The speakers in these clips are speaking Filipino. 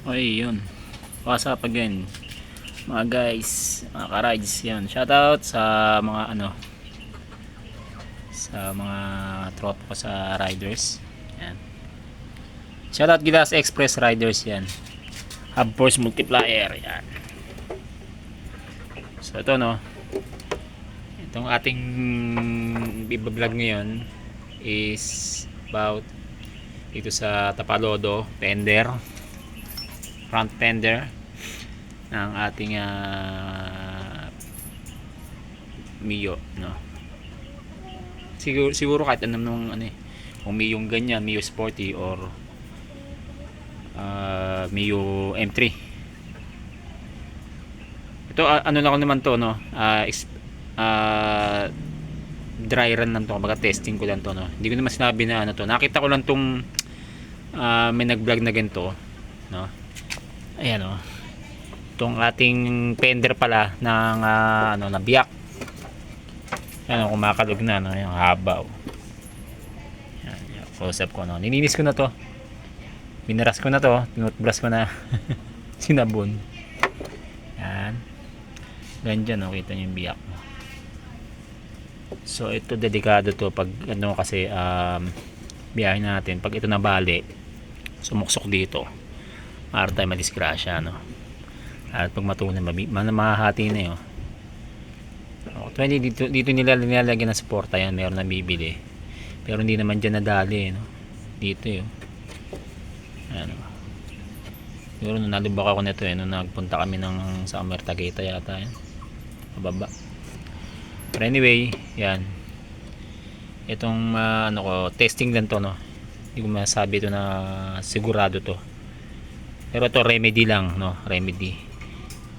Okay, yun. What's up again? Mga guys, mga ka-rides yan. Shoutout sa mga ano sa mga tropa ko sa riders. Yan. Shoutout Gilas Express Riders yan. Hub Force Multiplier. Yan. So ito no. Itong ating bibablog ngayon is about dito sa Tapalodo, Pender front fender ng ating ah, Mio no? Siguro siguro kahit anong nung ano eh kung Mio yung ganyan Mio Sporty or ah, Mio M3 ito ah, ano lang naman to no? Ex- ah, dry run lang to kumbaga testing ko lang to no? Hindi ko naman sinabi na ano to. Nakita ko lang tong ah, may nag vlog na ganito no ayan o itong ating fender pala ng ah, ano na biyak. Ayan o kumakalog na no? yung haba o yan, yan, close up ko no? Nininis ko na to. Binaras ko na to. Tinutbrush ko na. Sinabon. Yan ganyan o kita nyo yung biyak so ito delikado to pag ano kasi um, biyahe natin. Pag ito nabali sumuksok dito para tayo madisgrasya no? At pag matunan mahahati na yun. Oh, 20 dito, dito nila nilalagyan ng suporta yan meron na bibili. Pero hindi naman dyan nadali no? Dito yun. Ano siguro nung nalubak ako nito eh nung nagpunta kami ng sa Amer Tagaytay yata yan pababa pero anyway yan. Itong ah, ano ko testing lang to no? Hindi ko masabi to na sigurado to pero ito remedy lang no? Remedy.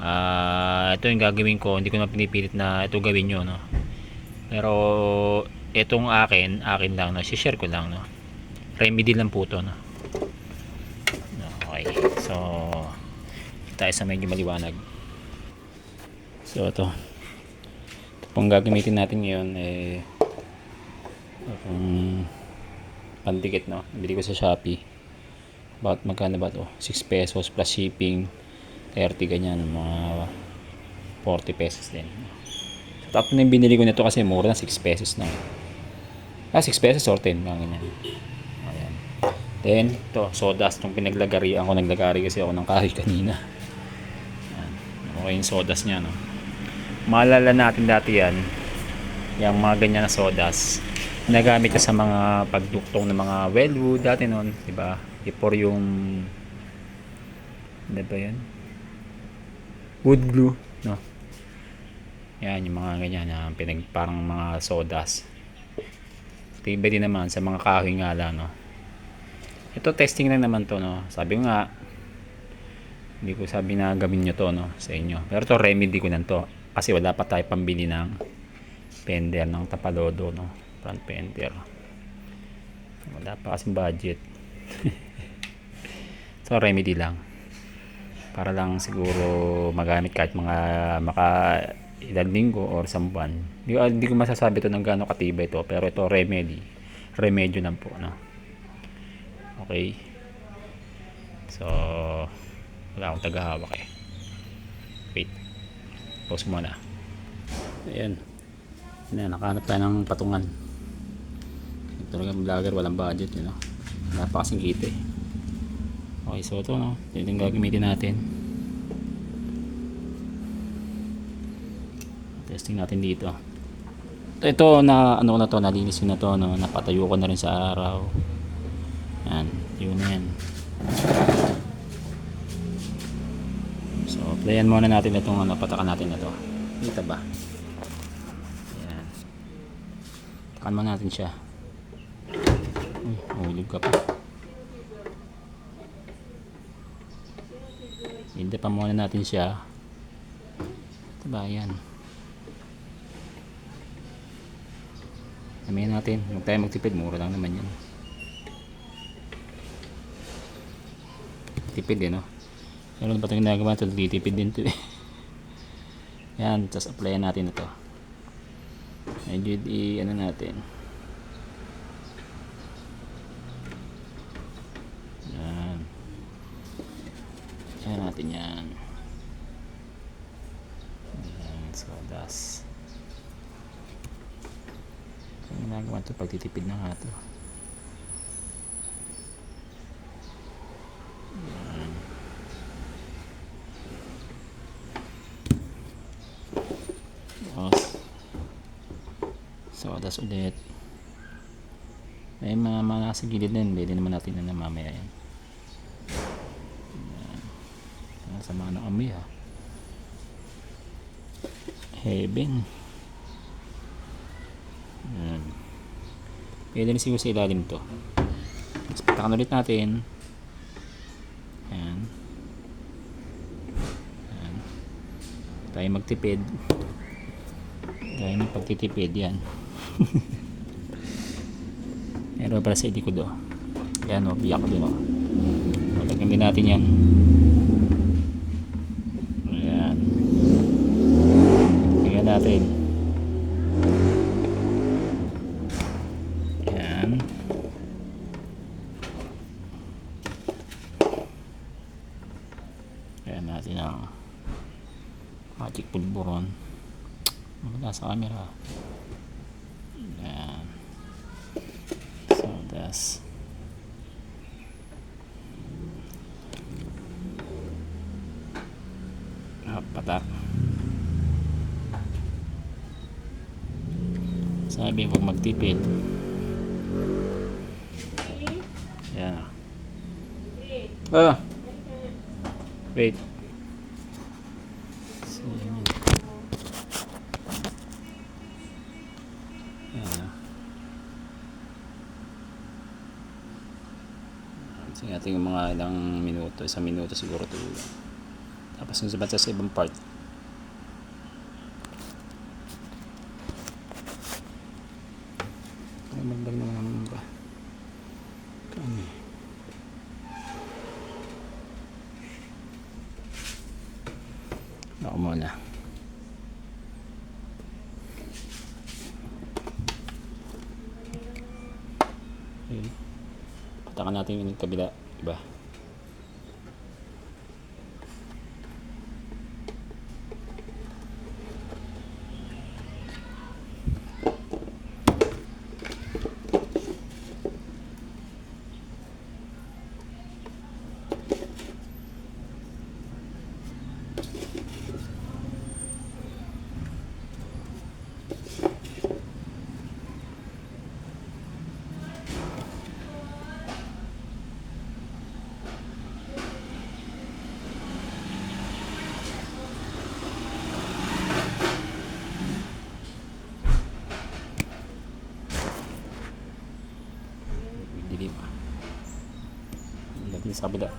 Ah ito yung gagawin ko. Hindi ko naman pinipilit na ito gawin nyo no? Pero itong akin akin lang no? Share ko lang no? Remedy lang po to no? Okay. So tayo sa medyo maliwanag. So ito. Ito pong gagamitin natin ngayon eh itong pandikit no? Bili ko sa Shopee about magkano ba to? 6 pesos plus shipping 30 ganyan mga 40 pesos din. So tapos na yung binili ko nito kasi mura na 6 pesos na. Ah 6 pesos or 10 mga ganyan. Ayan. Then to sodas itong pinaglagarian ko. Naglagari kasi ako ng kahoy kanina. Ayan. okay yung sodas nya no? Maalala natin dati yan. Yung mga ganyan na sodas ginagamit ko sa mga pagduktong ng mga wellwood dati noon di ba before yung ano ba yan wood glue. No. Yan yung mga ganyan na pinag parang mga sodas. Tibay din naman sa mga kahoy nga lang no. Ito testing lang naman to no. Sabi nga hindi ko sabi na gawin nyo to no sa inyo. Pero to remedy ko lang to. Kasi wala pa tayo pambili ng fender ng tapalodo no. Front fender wala pa kasing budget so remedy lang. Para lang siguro magamit kahit mga maka ilang linggo or isang buwan. Ko- hindi ko masasabi to ng gaano katibay to pero ito remedy. Remedyo lang po no? Okay? So wala akong tagahawak eh. Wait. Pause muna. Ayan. Ayan, nakahanap tayo ng patungan. Ito talagang vlogger walang budget yun know? wala pa kasing kita eh okay so ito no? Ito yung gagamitin natin. Testing natin dito. Ito, na ano na to nalinis na to no? napatayo ko na rin sa araw. Yan yun na yan. So playan muna natin itong ano patakan natin na to. Kita ba? Yan. Takan mo natin siya. Uy mahulog ka pa hindi pa muna natin siya ito ba yan Sabihin natin, huwag tayo magtipid, mura lang naman yan. Tipid eh, no? Meron pa itong ginagawa ito, titipid din ito eh. Yan, tapos applyan natin ito. Medyo i, ano natin. Yan. Kaya natin yan. Ayan, so das. Ang ginagawa ito, pagtitipid na nga ito. Ayan. Tapos, so das ulit. May mga mga nasa gilid din, pwede naman natin na mamaya yan. Ayan. Sama ng amoy ha. Heaven. Ayan. Pwede rin siguro sa ilalim to. Tapos patakan ulit natin. Ayan. Ayan. Tayo magtipid. Tayo magpagtitipid yan. Meron para sa likod oh. Ayan o, biyak din o. Din natin yan. Ayan. Lagyan natin. Ayan. Ayan natin ang magic pulburon. Wala sa camera. Ayan. So that's Ah, patak. Magtipid. Yan. Ah. Wait. Yan. ah. Sige natin yung mga ilang minuto, isang minuto siguro tulog. Tapos yung sa sa ibang part. Magdag naman naman ba? Kani. Ako muna. Okay. Patakan natin yung kabila. Iba. Dilim. sahabat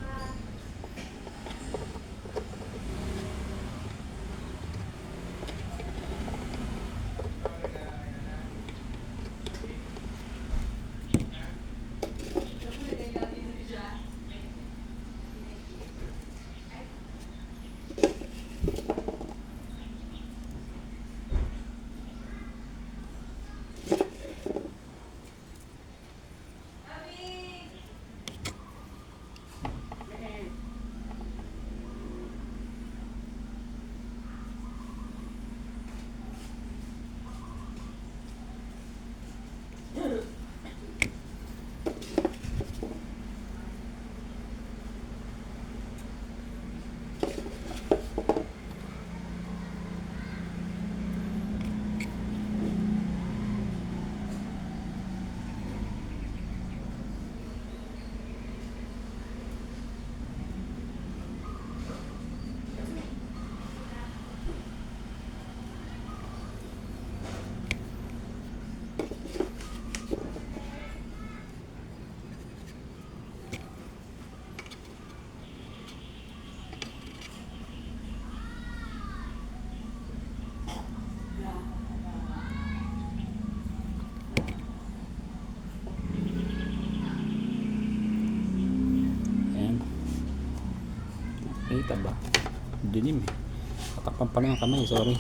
dilim eh. Katakpan pala ang kamay sorry.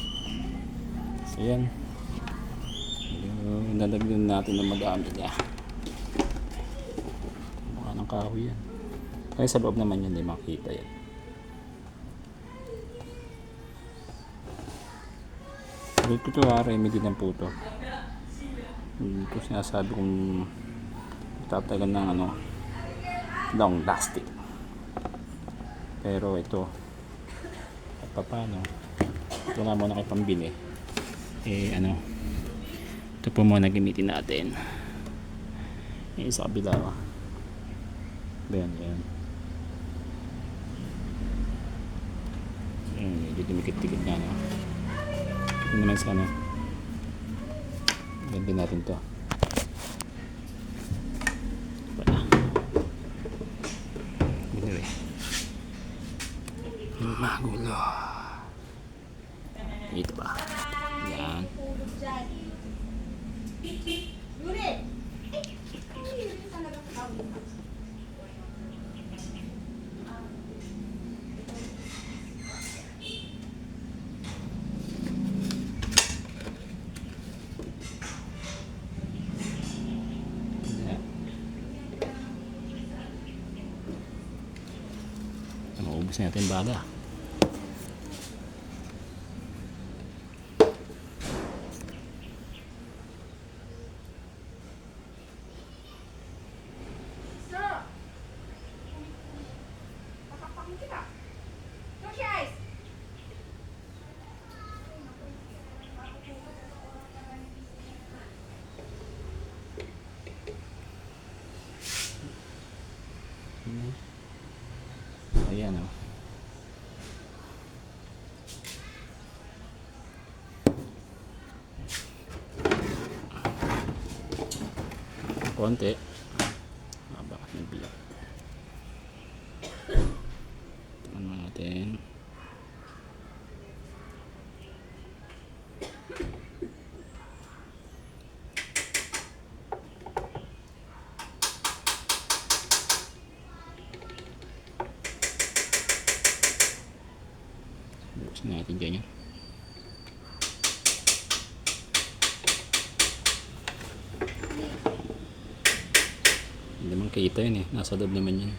So yan yung dadagdan natin ng madami niya. Mukha ng kahoy yan. Kaya sa loob naman yun hindi makita yan. Wait ko ito ha, ah, remedy ng puto. Hindi ko sinasabi kung tatagal ng ano, long lasting. Pero ito, at paano ito nga muna kay pambili eh ano ito po muna gamitin natin yung sa kabila oh. Ayan, ayan. Ayan, medyo dumikit-dikit nga, no? Ito naman sa ano. Ganda natin to. Magulo. Ito ba? Yan. Yuri! Ay, ay, yun talaga tawag mo. Yan. Maubos na natin baga. Konti. Ah, bakit nagbiyak? Tingnan mo natin. Buksan natin dyan kita yun eh. Nasa loob naman yun.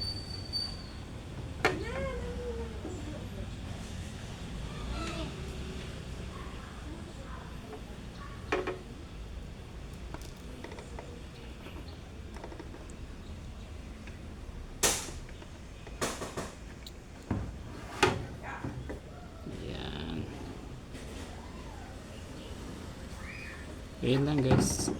Ayan. Ayan lang guys.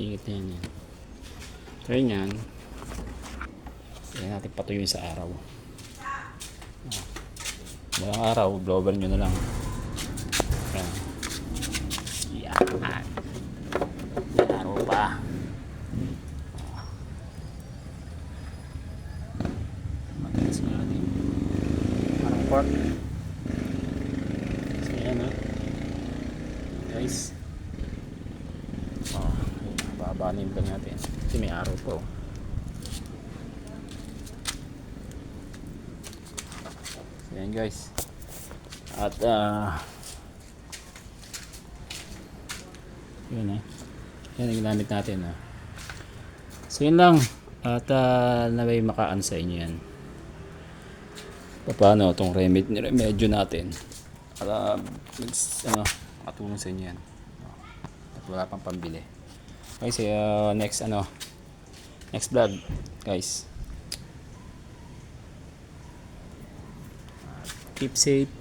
Isingit na yan yan. So yun yan. Yan natin patuyuin sa araw. Ah. Araw, blower nyo na lang. Yan. Yan. Araw pa. Matalas nga natin. Parang pork. So yan ha. Guys. Oh, ba natin? Kasi may araw po. So yan guys. At ah yun eh. Yan ang ginamit natin ah. So yun lang. At uh, naway makaan sa inyo yan. Paano itong remedy, remedyo natin. Para mag- ano, sa inyo yan. At wala pang pambili. Okay, so uh, next ano, next vlog, guys. Keep safe.